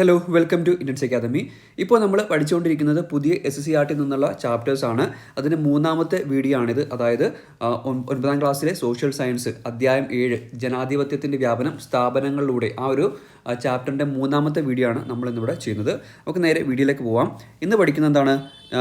Hello welcome to Indians academy ഇപ്പോൾ നമ്മൾ പഠിച്ചുകൊണ്ടിരിക്കുന്നത് പുതിയ എസ് എസ് സി ആർട്ടിൽ നിന്നുള്ള ചാപ്റ്റേഴ്സ് ആണ്. അതിന് മൂന്നാമത്തെ വീഡിയോ ആണിത്. അതായത് ഒൻപതാം ക്ലാസ്സിലെ സോഷ്യൽ സയൻസ് അധ്യായം ഏഴ് ജനാധിപത്യത്തിന്റെ വ്യാപനം സ്ഥാപനങ്ങളിലൂടെ. ആ ഒരു ചാപ്റ്ററിന്റെ മൂന്നാമത്തെ വീഡിയോ ആണ് നമ്മൾ ഇന്നിവിടെ ചെയ്യുന്നത്. നമുക്ക് നേരെ വീഡിയോയിലേക്ക് പോവാം. ഇന്ന് പഠിക്കുന്നത് എന്താണ്?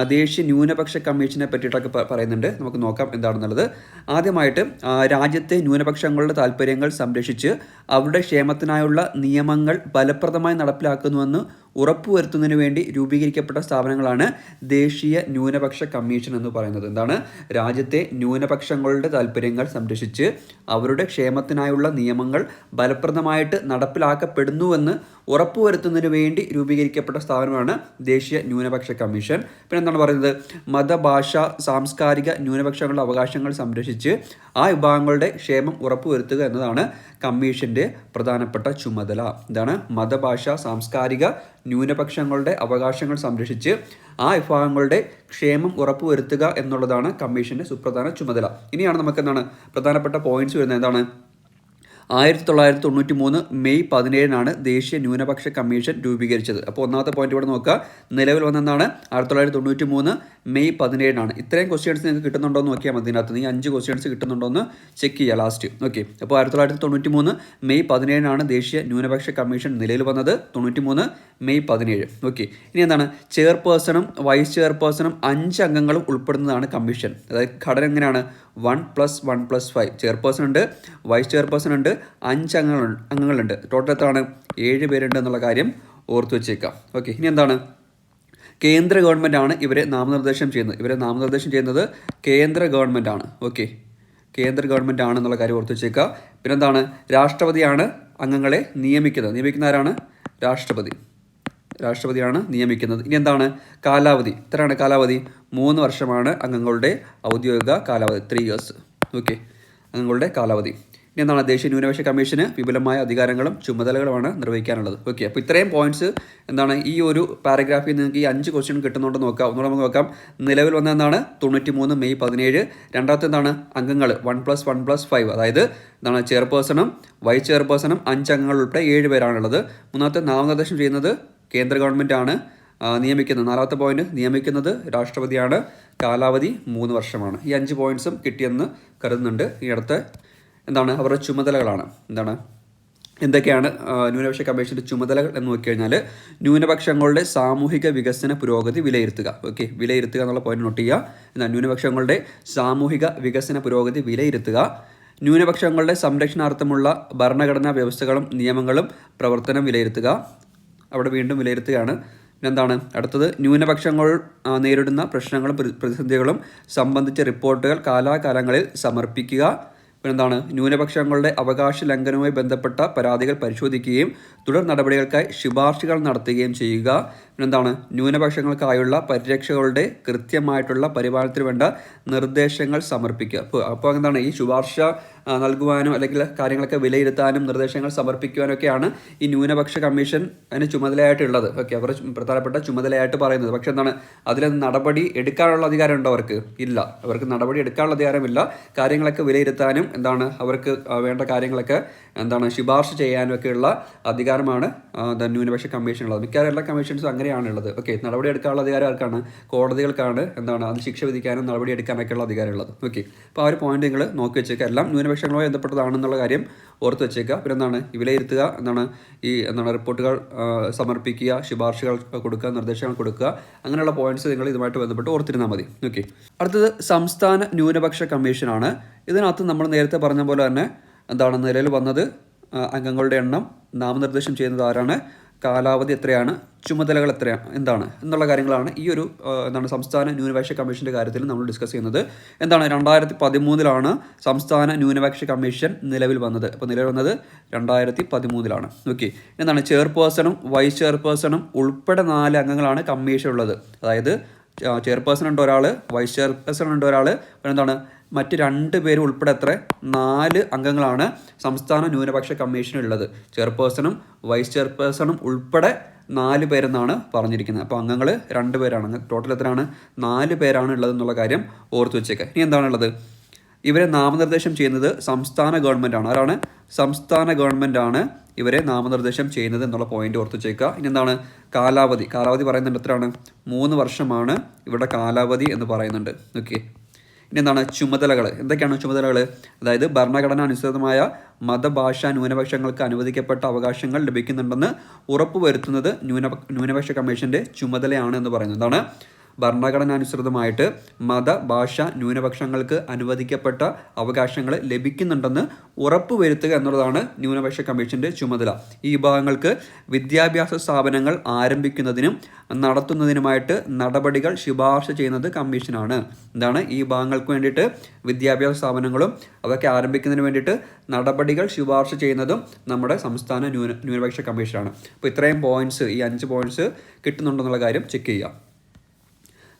ദേശീയ ന്യൂനപക്ഷ കമ്മീഷനെ പറ്റിയിട്ടൊക്കെ പറയുന്നുണ്ട്. നമുക്ക് നോക്കാം എന്താണെന്നുള്ളത്. ആദ്യമായിട്ട് രാജ്യത്തെ ന്യൂനപക്ഷങ്ങളുടെ താല്പര്യങ്ങൾ സംരക്ഷിച്ച് അവരുടെ ക്ഷേമത്തിനായുള്ള നിയമങ്ങൾ ഫലപ്രദമായി നടപ്പിലാക്കുന്നുവെന്ന് ഉറപ്പുവരുത്തുന്നതിന് വേണ്ടി രൂപീകരിക്കപ്പെട്ട സ്ഥാപനങ്ങളാണ് ദേശീയ ന്യൂനപക്ഷ കമ്മീഷൻ എന്ന് പറയുന്നത്. എന്താണ്? രാജ്യത്തെ ന്യൂനപക്ഷങ്ങളുടെ താല്പര്യങ്ങൾ സംരക്ഷിച്ച് അവരുടെ ക്ഷേമത്തിനായുള്ള നിയമങ്ങൾ ഫലപ്രദമായിട്ട് നടപ്പിലാക്കപ്പെടുന്നുവെന്ന് ഉറപ്പുവരുത്തുന്നതിന് വേണ്ടി രൂപീകരിക്കപ്പെട്ട സ്ഥാപനമാണ് ദേശീയ ന്യൂനപക്ഷ കമ്മീഷൻ. പിന്നെ എന്താണ് പറയുന്നത്. മതഭാഷ സാംസ്കാരിക ന്യൂനപക്ഷങ്ങളുടെ അവകാശങ്ങൾ സംരക്ഷിച്ച് ആ വിഭാഗങ്ങളുടെ ക്ഷേമം ഉറപ്പുവരുത്തുക എന്നതാണ് കമ്മീഷന്റെ പ്രധാനപ്പെട്ട ചുമതല. ഇതാണ് മതഭാഷ സാംസ്കാരിക ന്യൂനപക്ഷങ്ങളുടെ അവകാശങ്ങൾ സംരക്ഷിച്ച് ആ വിഭാഗങ്ങളുടെ ക്ഷേമം ഉറപ്പുവരുത്തുക എന്നുള്ളതാണ് കമ്മീഷന്റെ സുപ്രധാന ചുമതല. ഇനിയാണ് നമുക്ക് എന്താണ് പ്രധാനപ്പെട്ട പോയിന്റ്സ് വരുന്നത്. എന്താണ്? ആയിരത്തി തൊള്ളായിരത്തി തൊണ്ണൂറ്റി മൂന്ന് മെയ് പതിനേഴിനാണ് ദേശീയ ന്യൂനപക്ഷ കമ്മീഷൻ രൂപീകരിച്ചത്. അപ്പോൾ ഒന്നാമത്തെ പോയിന്റ് ഇവിടെ നോക്കുക. നിലവിൽ വന്നെന്നാണ് ആയിരത്തി തൊള്ളായിരത്തി തൊണ്ണൂറ്റി മൂന്ന് മെയ് പതിനേഴിനാണ്. ഇത്രയും ക്വസ്റ്റ്യൻസ് നിങ്ങൾക്ക് കിട്ടുന്നുണ്ടോ എന്ന് നോക്കിയാൽ മതി. ഇതിനകത്ത് ഈ അഞ്ച് ക്വസ്റ്റ്യൻസ് കിട്ടുന്നുണ്ടോ എന്ന് ചെക്ക് ചെയ്യുക ലാസ്റ്റ് ഓക്കെ അപ്പോൾ ആയിരത്തി തൊള്ളായിരത്തി തൊണ്ണൂറ്റി മൂന്ന് മെയ് പതിനേഴിനാണ് ദേശീയ ന്യൂനപക്ഷ കമ്മീഷൻ നിലവിൽ വന്നത്. തൊണ്ണൂറ്റി മൂന്ന് മെയ് പതിനേഴ്. ഓക്കെ ഇനി എന്താണ്? ചെയർപേഴ്സണും വൈസ് ചെയർപേഴ്സണും അഞ്ച് അംഗങ്ങളും ഉൾപ്പെടുന്നതാണ് കമ്മീഷൻ. അതായത് ഘടന എങ്ങനെയാണ്? One plus one plus five chairperson ഉണ്ട് വൈസ് ചെയർപേഴ്സൺ ഉണ്ട് അഞ്ച് അംഗങ്ങൾ അംഗങ്ങളുണ്ട്. ടോട്ടൽ എത്രയാണ്? ഏഴ് പേരുണ്ട് എന്നുള്ള കാര്യം ഓർത്തു വെച്ചേക്കാം. ഓക്കെ ഇനി എന്താണ്? കേന്ദ്ര ഗവൺമെന്റാണ് ഇവരെ നാമനിർദ്ദേശം ചെയ്യുന്നത്. ഇവരെ നാമനിർദ്ദേശം ചെയ്യുന്നത് കേന്ദ്ര ഗവൺമെന്റാണ് ഓക്കെ കേന്ദ്ര ഗവൺമെന്റ് ആണെന്നുള്ള കാര്യം ഓർത്തു വെച്ചേക്കുക പിന്നെന്താണ്? രാഷ്ട്രപതിയാണ് അംഗങ്ങളെ നിയമിക്കുന്നത്. നിയമിക്കുന്ന ആരാണ്? രാഷ്ട്രപതി. രാഷ്ട്രപതിയാണ് നിയമിക്കുന്നത്. ഇനി എന്താണ് കാലാവധി? എത്രയാണ് കാലാവധി. മൂന്ന് വർഷമാണ് അംഗങ്ങളുടെ ഔദ്യോഗിക കാലാവധി. ത്രീ ഇയേഴ്സ് ഓക്കെ അംഗങ്ങളുടെ കാലാവധി. ഇനി എന്താണ് ദേശീയ ന്യൂനപക്ഷ കമ്മീഷന് വിപുലമായ അധികാരങ്ങളും ചുമതലകളുമാണ് നിർവഹിക്കാനുള്ളത്. ഓക്കെ അപ്പോൾ ഇത്രയും പോയിന്റ്സ് എന്താണ് ഈ ഒരു പാരഗ്രാഫിൽ നിങ്ങൾക്ക് ഈ അഞ്ച് ക്വസ്റ്റ്യൻ കിട്ടുന്നുണ്ടെന്ന് നോക്കാം. ഒന്നുകൂടെ നമുക്ക് നോക്കാം. നിലവിൽ വന്ന എന്താണ്? തൊണ്ണൂറ്റി മൂന്ന് മെയ് പതിനേഴ്. രണ്ടാമത്തെ എന്താണ്? അംഗങ്ങൾ. One plus one plus five അതായത് എന്താണ് ചെയർപേഴ്സണും വൈസ് ചെയർപേഴ്സണും അഞ്ച് അംഗങ്ങൾ ഉൾപ്പെടെ ഏഴ് പേരാണുള്ളത്. മൂന്നാമത്തെ നാമനിർദ്ദേശം ചെയ്യുന്നത് കേന്ദ്ര ഗവൺമെന്റാണ് നിയമിക്കുന്നത്. നാലാമത്തെ പോയിന്റ് നിയമിക്കുന്നത് രാഷ്ട്രപതിയാണ്. കാലാവധി മൂന്ന് വർഷമാണ്. ഈ അഞ്ച് പോയിന്റ്സും കിട്ടിയെന്ന് കരുതുന്നുണ്ട്. ഈ അടുത്ത എന്താണ്? അവരുടെ ചുമതലകളാണ്. എന്താണ്? എന്തൊക്കെയാണ് ന്യൂനപക്ഷ കമ്മീഷന്റെ ചുമതലകൾ എന്ന് നോക്കിക്കഴിഞ്ഞാൽ ന്യൂനപക്ഷങ്ങളുടെ സാമൂഹിക വികസന പുരോഗതി വിലയിരുത്തുക. ഓക്കെ വിലയിരുത്തുക എന്നുള്ള പോയിന്റ് നോട്ട് ചെയ്യുക. എന്നാൽ ന്യൂനപക്ഷങ്ങളുടെ സാമൂഹിക വികസന പുരോഗതി വിലയിരുത്തുക. ന്യൂനപക്ഷങ്ങളുടെ സംരക്ഷണാർത്ഥമുള്ള ഭരണഘടനാ വ്യവസ്ഥകളും നിയമങ്ങളും പ്രവർത്തനം വിലയിരുത്തുക. അവിടെ വീണ്ടും വിലയിരുത്തുകയാണ്. എന്താണ് അടുത്തത് ന്യൂനപക്ഷങ്ങൾ നേരിടുന്ന പ്രശ്നങ്ങളും പ്രതി- പ്രതിസന്ധികളും സംബന്ധിച്ച റിപ്പോർട്ടുകൾ കാലാകാലങ്ങളിൽ സമർപ്പിക്കുക. പിന്നെന്താണ്? ന്യൂനപക്ഷങ്ങളുടെ അവകാശ ലംഘനവുമായി ബന്ധപ്പെട്ട പരാതികൾ പരിശോധിക്കുകയും തുടർ നടപടികൾക്കായി ശുപാർശകൾ നടത്തുകയും ചെയ്യുക. പിന്നെന്താണ്? ന്യൂനപക്ഷങ്ങൾക്കായുള്ള പരിരക്ഷകളുടെ കൃത്യമായിട്ടുള്ള പരിപാലനത്തിന് വേണ്ട നിർദ്ദേശങ്ങൾ സമർപ്പിക്കുക. അപ്പോൾ അപ്പോൾ എന്താണ്? ഈ ശുപാർശ നൽകുവാനും അല്ലെങ്കിൽ കാര്യങ്ങളൊക്കെ വിലയിരുത്താനും നിർദ്ദേശങ്ങൾ സമർപ്പിക്കുവാനൊക്കെയാണ് ഈ ന്യൂനപക്ഷ കമ്മീഷൻ അതിന് ചുമതലയായിട്ടുള്ളത്. ഓക്കെ അവർ പ്രധാനപ്പെട്ട ചുമതലയായിട്ട് പറയുന്നത്. പക്ഷെ എന്താണ്? അതിൽ നടപടി എടുക്കാനുള്ള അധികാരം ഉണ്ടോ അവർക്ക്? ഇല്ല. അവർക്ക് നടപടി എടുക്കാനുള്ള അധികാരമില്ല. കാര്യങ്ങളൊക്കെ വിലയിരുത്താനും എന്താണ്? അവർക്ക് വേണ്ട കാര്യങ്ങളൊക്കെ എന്താണ്? ശുപാർശ ചെയ്യാനും ഒക്കെയുള്ള അധികാരമാണ് ദ ന്യൂനപക്ഷ കമ്മീഷനുള്ളത് മിക്കവാറും എല്ലാ കമ്മീഷൻസും അങ്ങനെയാണുള്ളത്. ഓക്കെ നടപടി എടുക്കാനുള്ള അധികാരം ആർക്കാണ് കോടതികൾക്കാണ് എന്താണ് അത് ശിക്ഷ വിധിക്കാനും നടപടി എടുക്കാനൊക്കെയുള്ള അധികാരമുള്ളത്. ഓക്കെ അപ്പോൾ ആ ഒരു പോയിന്റ് നിങ്ങൾ നോക്കി വെച്ചേക്കുക. എല്ലാം ന്യൂനപക്ഷങ്ങളുമായി ബന്ധപ്പെട്ടതാണെന്നുള്ള കാര്യം ഓർത്ത് വെച്ചേക്കുക. പിന്നെ എന്താണ് വിലയിരുത്തുക എന്താണ് ഈ എന്താണ് റിപ്പോർട്ടുകൾ സമർപ്പിക്കുക ശുപാർശകൾ കൊടുക്കുക നിർദ്ദേശങ്ങൾ കൊടുക്കുക. അങ്ങനെയുള്ള പോയിന്റ്സ് നിങ്ങൾ ഇതുമായിട്ട് ബന്ധപ്പെട്ട് ഓർത്തിരുന്നാൽ മതി. ഓക്കെ അടുത്തത് സംസ്ഥാന ന്യൂനപക്ഷ കമ്മീഷനാണ്. ഇതിനകത്ത് നമ്മൾ നേരത്തെ പറഞ്ഞ പോലെ തന്നെ എന്താണ് നിലയിൽ വന്നത് അംഗങ്ങളുടെ എണ്ണം നാമനിർദ്ദേശം ചെയ്യുന്നത് ആരാണ്? കാലാവധി എത്രയാണ്? ചുമതലകൾ എത്രയാണ്? എന്താണ്? എന്നുള്ള കാര്യങ്ങളാണ് ഈ ഒരു എന്താണ് സംസ്ഥാന ന്യൂനപക്ഷ കമ്മീഷന്റെ കാര്യത്തിൽ നമ്മൾ ഡിസ്കസ് ചെയ്യുന്നത്. എന്താണ്? രണ്ടായിരത്തി പതിമൂന്നിലാണ് സംസ്ഥാന ന്യൂനപക്ഷ കമ്മീഷൻ നിലവിൽ വന്നത്. അപ്പോൾ നിലവിൽ വന്നത് രണ്ടായിരത്തി പതിമൂന്നിലാണ് ഓക്കെ എന്താണ്? ചെയർപേഴ്സണും വൈസ് ചെയർപേഴ്സണും ഉൾപ്പെടെ നാല് അംഗങ്ങളാണ് കമ്മീഷൻ ഉള്ളത് അതായത് ചെയർപേഴ്സൺ ഉണ്ട് ഒരാൾ വൈസ് ചെയർപേഴ്സൺ ഉണ്ട് ഒരാൾ പിന്നെ എന്താണ് മറ്റ് രണ്ട് പേര് ഉൾപ്പെടെ എത്ര? നാല് അംഗങ്ങളാണ് സംസ്ഥാന ന്യൂനപക്ഷ കമ്മീഷനുള്ളത് ചെയർപേഴ്സണും വൈസ് ചെയർപേഴ്സണും ഉൾപ്പെടെ നാല് പേരെന്നാണ് പറഞ്ഞിരിക്കുന്നത്. അപ്പോൾ അംഗങ്ങൾ രണ്ട് പേരാണ്. ടോട്ടൽ എത്രയാണ്? നാല് പേരാണ് ഉള്ളത് എന്നുള്ള കാര്യം ഓർത്തു വെച്ചേക്കാം. ഇനി എന്താണുള്ളത്? ഇവരെ നാമനിർദ്ദേശം ചെയ്യുന്നത് സംസ്ഥാന ഗവൺമെന്റാണ് ആരാണ്? സംസ്ഥാന ഗവൺമെന്റാണ് ഇവരെ നാമനിർദ്ദേശം ചെയ്യുന്നത് എന്നുള്ള പോയിന്റ് ഓർത്ത് വെച്ചേക്കുക. ഇനി എന്താണ്? കാലാവധി. കാലാവധി പറയുന്നുണ്ട് എത്രയാണ്? മൂന്ന് വർഷമാണ് ഇവരുടെ കാലാവധി എന്ന് പറയുന്നുണ്ട്. ഓക്കെ ഇനി എന്താണ് ചുമതലകൾ? എന്തൊക്കെയാണ് ചുമതലകൾ? അതായത് ഭരണഘടന അനുസൃതമായ മതഭാഷ ന്യൂനപക്ഷങ്ങൾക്ക് അനുവദിക്കപ്പെട്ട അവകാശങ്ങൾ ലഭിക്കുന്നുണ്ടെന്ന് ഉറപ്പുവരുത്തുന്നത് ന്യൂനപ ന്യൂനപക്ഷ കമ്മീഷന്റെ ചുമതലയാണ് എന്ന് പറയുന്നത്. എന്താണ്? ഭരണഘടനാനുസൃതമായിട്ട് മത ഭാഷ ന്യൂനപക്ഷങ്ങൾക്ക് അനുവദിക്കപ്പെട്ട അവകാശങ്ങൾ ലഭിക്കുന്നുണ്ടെന്ന് ഉറപ്പുവരുത്തുക എന്നുള്ളതാണ് ന്യൂനപക്ഷ കമ്മീഷന്റെ ചുമതല. ഈ വിഭാഗങ്ങൾക്ക് വിദ്യാഭ്യാസ സ്ഥാപനങ്ങൾ ആരംഭിക്കുന്നതിനും നടത്തുന്നതിനുമായിട്ട് നടപടികൾ ശുപാർശ ചെയ്യുന്നത് കമ്മീഷനാണ്. എന്താണ് ഈ വിഭാഗങ്ങൾക്ക് വേണ്ടിയിട്ട് വിദ്യാഭ്യാസ സ്ഥാപനങ്ങളും അതൊക്കെ ആരംഭിക്കുന്നതിന് വേണ്ടിയിട്ട് നടപടികൾ ശുപാർശ ചെയ്യുന്നതും നമ്മുടെ സംസ്ഥാന ന്യൂന ന്യൂനപക്ഷ കമ്മീഷനാണ്. അപ്പോൾ ഇത്രയും പോയിന്റ്സ് ഈ അഞ്ച് പോയിന്റ്സ് കിട്ടുന്നുണ്ടെന്നുള്ള കാര്യം ചെക്ക് ചെയ്യുക.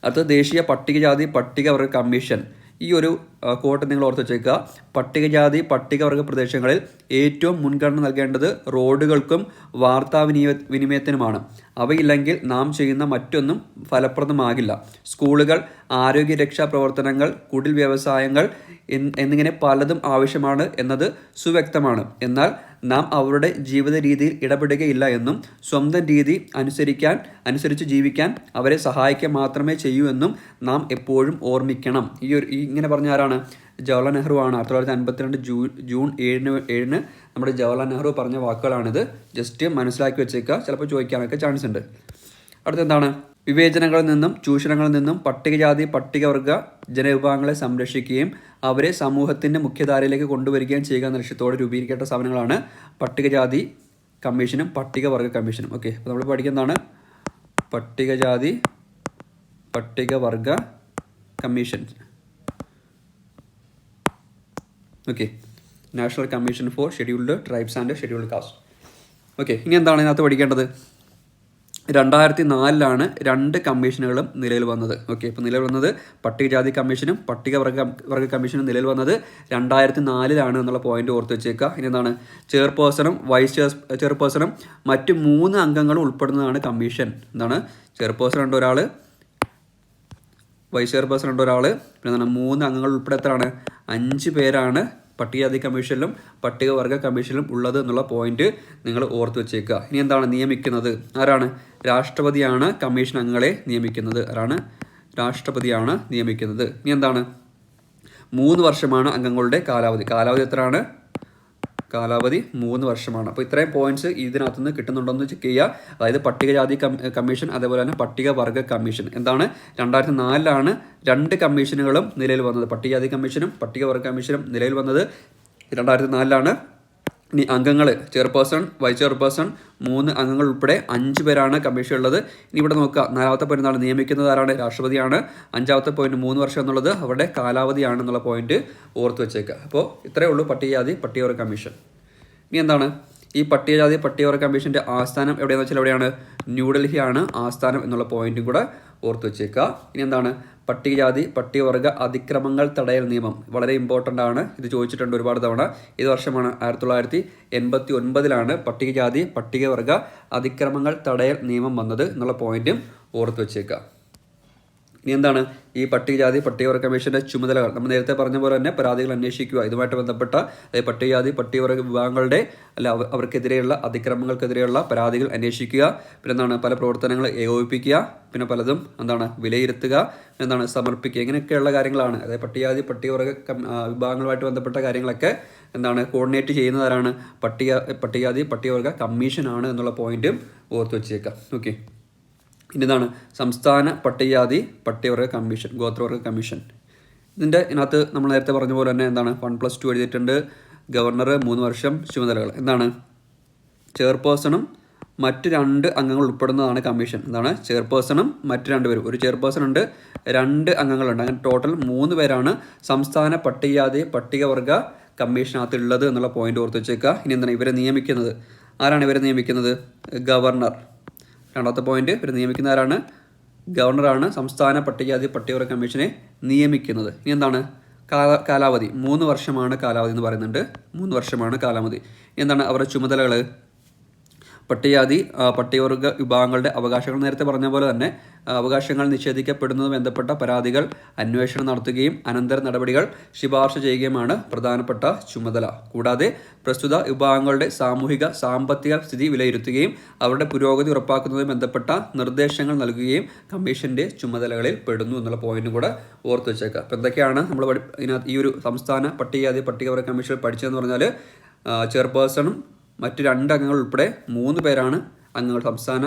അടുത്ത ദേശീയ പട്ടികജാതി പട്ടികവർഗ കമ്മീഷൻ. ഈ ഒരു കോട്ട് നിങ്ങൾ ഓർത്ത് വെച്ചേക്കുക. പട്ടികജാതി പട്ടികവർഗ പ്രദേശങ്ങളിൽ ഏറ്റവും മുൻഗണന നൽകേണ്ടത് റോഡുകൾക്കും വാർത്താവിനിമയ വിനിമയത്തിനുമാണ്. അവയില്ലെങ്കിൽ നാം ചെയ്യുന്ന മറ്റൊന്നും ഫലപ്രദമാകില്ല. സ്കൂളുകൾ ആരോഗ്യ രക്ഷാ പ്രവർത്തനങ്ങൾ കുടിൽ വ്യവസായങ്ങൾ എന്നിങ്ങനെ പലതും ആവശ്യമാണ് എന്നത് സുവ്യക്തമാണ്. എന്നാൽ നാം അവരുടെ ജീവിത രീതിയിൽ ഇടപെടുകയില്ല എന്നും സ്വന്തം രീതി അനുസരിക്കാൻ അനുസരിച്ച് ജീവിക്കാൻ അവരെ സഹായിക്കാൻ മാത്രമേ ചെയ്യൂ എന്നും നാം എപ്പോഴും ഓർമ്മിക്കണം. ഈ ഒരു ഇങ്ങനെ പറഞ്ഞ ആരാണ്? ജവഹർലാൽ നെഹ്റു ആണ്. ആയിരത്തി തൊള്ളായിരത്തി അൻപത്തിരണ്ട് ജൂൺ ജൂൺ ഏഴിന് ഏഴിന് നമ്മുടെ ജവഹർലാൽ നെഹ്റു പറഞ്ഞ വാക്കുകളാണിത്. ജസ്റ്റ് മനസ്സിലാക്കി വെച്ചേക്കുക. ചിലപ്പോൾ ചോദിക്കാനൊക്കെ ചാൻസ് ഉണ്ട്. അടുത്ത എന്താണ് വിവേചനങ്ങളിൽ നിന്നും ചൂഷണങ്ങളിൽ നിന്നും പട്ടികജാതി പട്ടികവർഗ ജനവിഭാഗങ്ങളെ സംരക്ഷിക്കുകയും അവരെ സമൂഹത്തിന്റെ മുഖ്യധാരയിലേക്ക് കൊണ്ടുവരികയും ചെയ്യുക എന്ന ലക്ഷ്യത്തോടെ രൂപീകരിക്കേണ്ട സ്ഥാപനങ്ങളാണ് പട്ടികജാതി കമ്മീഷനും പട്ടികവർഗ കമ്മീഷനും. ഓക്കെ അപ്പോൾ നമ്മൾ പഠിക്കുന്നതാണ് പട്ടികജാതി പട്ടികവർഗ commission. Okay national commission for scheduled tribes and scheduled caste. Okay ഇനി എന്താണ് ഇതിനകത്ത് പഠിക്കേണ്ടത്? രണ്ടായിരത്തി നാലിലാണ് രണ്ട് കമ്മീഷനുകളും നിലവിൽ വന്നത്. ഓക്കെ ഇപ്പോൾ നിലവിൽ വന്നത് പട്ടികജാതി കമ്മീഷനും പട്ടികവർഗ വർഗ കമ്മീഷനും നിലവിൽ വന്നത് രണ്ടായിരത്തി നാലിലാണ് എന്നുള്ള പോയിന്റ് ഓർത്ത് വെച്ചേക്കുക. ഇനി എന്താണ്? ചെയർപേഴ്സണും വൈസ് ചെയർ ചെയർപേഴ്സണും മറ്റ് മൂന്ന് അംഗങ്ങളും ഉൾപ്പെടുന്നതാണ് കമ്മീഷൻ. എന്താണ്? ചെയർപേഴ്സൺ ഉണ്ട് ഒരാൾ വൈസ് ചെയർപേഴ്സൺ ഉണ്ട് ഒരാൾ പിന്നെ എന്താണ്? മൂന്ന് അംഗങ്ങൾ ഉൾപ്പെടെ എത്രയാണ്? അഞ്ച് പേരാണ് പട്ടികജാതി കമ്മീഷനിലും പട്ടികവർഗ കമ്മീഷനിലും ഉള്ളത് എന്നുള്ള പോയിന്റ് നിങ്ങൾ ഓർത്ത് വെച്ചേക്കുക. ഇനി എന്താണ് നിയമിക്കുന്നത്? ആരാണ്? രാഷ്ട്രപതിയാണ് കമ്മീഷൻ അംഗങ്ങളെ നിയമിക്കുന്നത്. ആരാണ്? രാഷ്ട്രപതിയാണ് നിയമിക്കുന്നത്. ഇനി എന്താണ്? മൂന്ന് വർഷമാണ് അംഗങ്ങളുടെ കാലാവധി. കാലാവധി എത്രയാണ്? കാലാവധി മൂന്ന് വർഷമാണ്. അപ്പോൾ ഇത്രയും പോയിന്റ്സ് ഇതിനകത്തുനിന്ന് കിട്ടുന്നുണ്ടോയെന്ന് ചെക്ക് ചെയ്യുക അതായത് പട്ടികജാതി കമ്മീഷൻ അതേപോലെ തന്നെ പട്ടികവർഗ കമ്മീഷൻ എന്താണ്? രണ്ടായിരത്തി നാലിലാണ് രണ്ട് കമ്മീഷനുകളും നിലയിൽ വന്നത്. പട്ടികജാതി കമ്മീഷനും പട്ടികവർഗ കമ്മീഷനും നിലയിൽ വന്നത്. രണ്ടായിരത്തി നാലിലാണ് അംഗങ്ങൾ ചെയർപേഴ്സൺ വൈസ് ചെയർപേഴ്സൺ മൂന്ന് അംഗങ്ങൾ ഉൾപ്പെടെ അഞ്ച് പേരാണ് കമ്മീഷൻ ഉള്ളത്. ഇനി ഇവിടെ നോക്കുക നാലാമത്തെ പോയിന്റ് എന്താണ് നിയമിക്കുന്നത് ആരാണ്? രാഷ്ട്രപതിയാണ്. അഞ്ചാമത്തെ പോയിന്റ് മൂന്ന് വർഷം എന്നുള്ളത് അവരുടെ കാലാവധിയാണ് എന്നുള്ള പോയിന്റ് ഓർത്ത് വെച്ചേക്കുക. അപ്പോൾ ഇത്രയേ ഉള്ളൂ പട്ടികജാതി പട്ടികവർഗ കമ്മീഷൻ. ഇനി എന്താണ്? ഈ പട്ടികജാതി പട്ടികവർഗ കമ്മീഷന്റെ ആസ്ഥാനം എവിടെയാണെന്ന് വെച്ചാൽ എവിടെയാണ്? ന്യൂഡൽഹിയാണ് ആസ്ഥാനം എന്നുള്ള പോയിന്റും കൂടെ ഓർത്ത് വെച്ചേക്കുക. ഇനി എന്താണ്? പട്ടികജാതി പട്ടികവർഗ അതിക്രമങ്ങൾ തടയൽ നിയമം. വളരെ ഇമ്പോർട്ടന്റ് ആണ്. ഇത് ചോദിച്ചിട്ടുണ്ട് ഒരുപാട് തവണ. ഇത് വർഷമാണ്? ആയിരത്തി തൊള്ളായിരത്തി എൺപത്തി ഒൻപതിലാണ് പട്ടികജാതി പട്ടികവർഗ അതിക്രമങ്ങൾ തടയൽ നിയമം വന്നത് എന്നുള്ള പോയിന്റും ഓർത്ത് വെച്ചേക്കുക. ഇനി എന്താണ്? ഈ പട്ടികജാതി പട്ടികവർഗ കമ്മീഷന്റെ ചുമതലകൾ നമ്മൾ നേരത്തെ പറഞ്ഞ പോലെ തന്നെ പരാതികൾ അന്വേഷിക്കുക. ഇതുമായിട്ട് ബന്ധപ്പെട്ട പട്ടികജാതി പട്ടികവർഗ വിഭാഗങ്ങളുടെ അല്ല അവർക്കെതിരെയുള്ള അതിക്രമങ്ങൾക്കെതിരെയുള്ള പരാതികൾ അന്വേഷിക്കുക. പിന്നെ എന്താണ്? പല പ്രവർത്തനങ്ങൾ ഏകോപിപ്പിക്കുക. പിന്നെ പലതും എന്താണ്? വിലയിരുത്തുക. എന്താണ്? സമർപ്പിക്കുക. ഇങ്ങനെയൊക്കെയുള്ള കാര്യങ്ങളാണ്. അതായത് പട്ടികജാതി പട്ടികവർഗ വിഭാഗങ്ങളുമായിട്ട് ബന്ധപ്പെട്ട കാര്യങ്ങളൊക്കെ എന്താണ്? കോർഡിനേറ്റ് ചെയ്യുന്നതാരാണ് പട്ടിക പട്ടികജാതി പട്ടികവർഗ കമ്മീഷനാണ് എന്നുള്ള പോയിന്റും ഓർത്ത് വെച്ചേക്കാം ഓക്കെ ഇനി ഇതാണ് സംസ്ഥാന പട്ടികജാതി പട്ടികവർഗ കമ്മീഷൻ ഗോത്രവർഗ കമ്മീഷൻ. ഇതിന്റെ ഇതിനകത്ത് നമ്മൾ നേരത്തെ പറഞ്ഞ പോലെ തന്നെ എന്താണ്? വൺ പ്ലസ് ടു എഴുതിയിട്ടുണ്ട്. ഗവർണർ മൂന്ന് വർഷം ചുമതലകൾ. എന്താണ്? ചെയർപേഴ്സണും മറ്റ് രണ്ട് അംഗങ്ങൾ ഉൾപ്പെടുന്നതാണ് കമ്മീഷൻ. എന്താണ്? ചെയർപേഴ്സണും മറ്റ് രണ്ട് പേരും. ഒരു ചെയർപേഴ്സൺ ഉണ്ട് രണ്ട് അംഗങ്ങളുണ്ട്. അങ്ങനെ ടോട്ടൽ മൂന്ന് പേരാണ് സംസ്ഥാന പട്ടികജാതി പട്ടികവർഗ കമ്മീഷനകത്ത് ഉള്ളത് എന്നുള്ള പോയിന്റ് ഓർത്ത് വെച്ചേക്കുക. ഇനി എന്താണ് ഇവരെ നിയമിക്കുന്നത്? ആരാണ് ഇവരെ നിയമിക്കുന്നത്? ഗവർണർ. രണ്ടാമത്തെ പോയിന്റ് ഇവർ നിയമിക്കുന്ന ആരാണ് ഗവർണറാണ് സംസ്ഥാന പട്ടികജാതി പട്ടികവർഗ കമ്മീഷനെ നിയമിക്കുന്നത്. ഇനി എന്താണ്? കാല കാലാവധി. മൂന്ന് വർഷമാണ് കാലാവധി എന്ന് പറയുന്നുണ്ട്. മൂന്ന് വർഷമാണ് കാലാവധി. എന്താണ് അവരുടെ ചുമതലകൾ പട്ടികജാതി പട്ടികവർഗ വിഭാഗങ്ങളുടെ അവകാശങ്ങൾ നേരത്തെ പറഞ്ഞ പോലെ തന്നെ അവകാശങ്ങൾ നിഷേധിക്കപ്പെടുന്നതും ബന്ധപ്പെട്ട പരാതികൾ അന്വേഷണം നടത്തുകയും അനന്തര നടപടികൾ ശുപാർശ ചെയ്യുകയുമാണ് പ്രധാനപ്പെട്ട ചുമതല. കൂടാതെ പ്രസ്തുത വിഭാഗങ്ങളുടെ സാമൂഹിക സാമ്പത്തിക സ്ഥിതി വിലയിരുത്തുകയും അവരുടെ പുരോഗതി ഉറപ്പാക്കുന്നതുമായി ബന്ധപ്പെട്ട നിർദ്ദേശങ്ങൾ നൽകുകയും കമ്മീഷന്റെ ചുമതലകളിൽ പെടുന്നു എന്നുള്ള പോയിന്റും കൂടെ ഓർത്തു വെച്ചേക്കുക. അപ്പോൾ എന്തൊക്കെയാണ് നമ്മൾ ഈ ഒരു സംസ്ഥാന പട്ടികജാതി പട്ടികവർഗ കമ്മീഷൻ പഠിച്ചതെന്ന് പറഞ്ഞാൽ ചെയർപേഴ്സണും മറ്റു രണ്ട് അംഗങ്ങൾ ഉൾപ്പെടെ മൂന്ന് പേരാണ് അംഗങ്ങൾ സംസ്ഥാന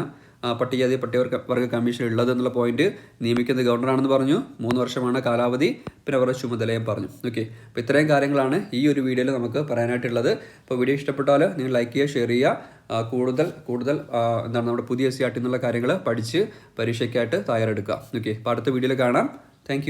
പട്ടികജാതി പട്ടികവർഗ വർഗ കമ്മീഷൻ ഉള്ളത് എന്നുള്ള പോയിന്റ് നിയമിക്കുന്നത് ഗവർണറാണെന്ന് പറഞ്ഞു. മൂന്ന് വർഷമാണ് കാലാവധി. പിന്നെ അവരുടെ ചുമതലയും പറഞ്ഞു. ഓക്കെ അപ്പോൾ ഇത്രയും കാര്യങ്ങളാണ് ഈ ഒരു വീഡിയോയിൽ നമുക്ക് പറയാനായിട്ടുള്ളത്. അപ്പോൾ വീഡിയോ ഇഷ്ടപ്പെട്ടാൽ നിങ്ങൾ ലൈക്ക് ചെയ്യുക ഷെയർ ചെയ്യുക. കൂടുതൽ കൂടുതൽ എന്താണ് നമ്മുടെ പുതിയ എസ് സി ആർട്ടിൽ എന്നുള്ള കാര്യങ്ങൾ പഠിച്ച് പരീക്ഷയ്ക്കായിട്ട് തയ്യാറെടുക്കുക. ഓക്കെ അപ്പോൾ അടുത്ത വീഡിയോയിൽ കാണാം. താങ്ക്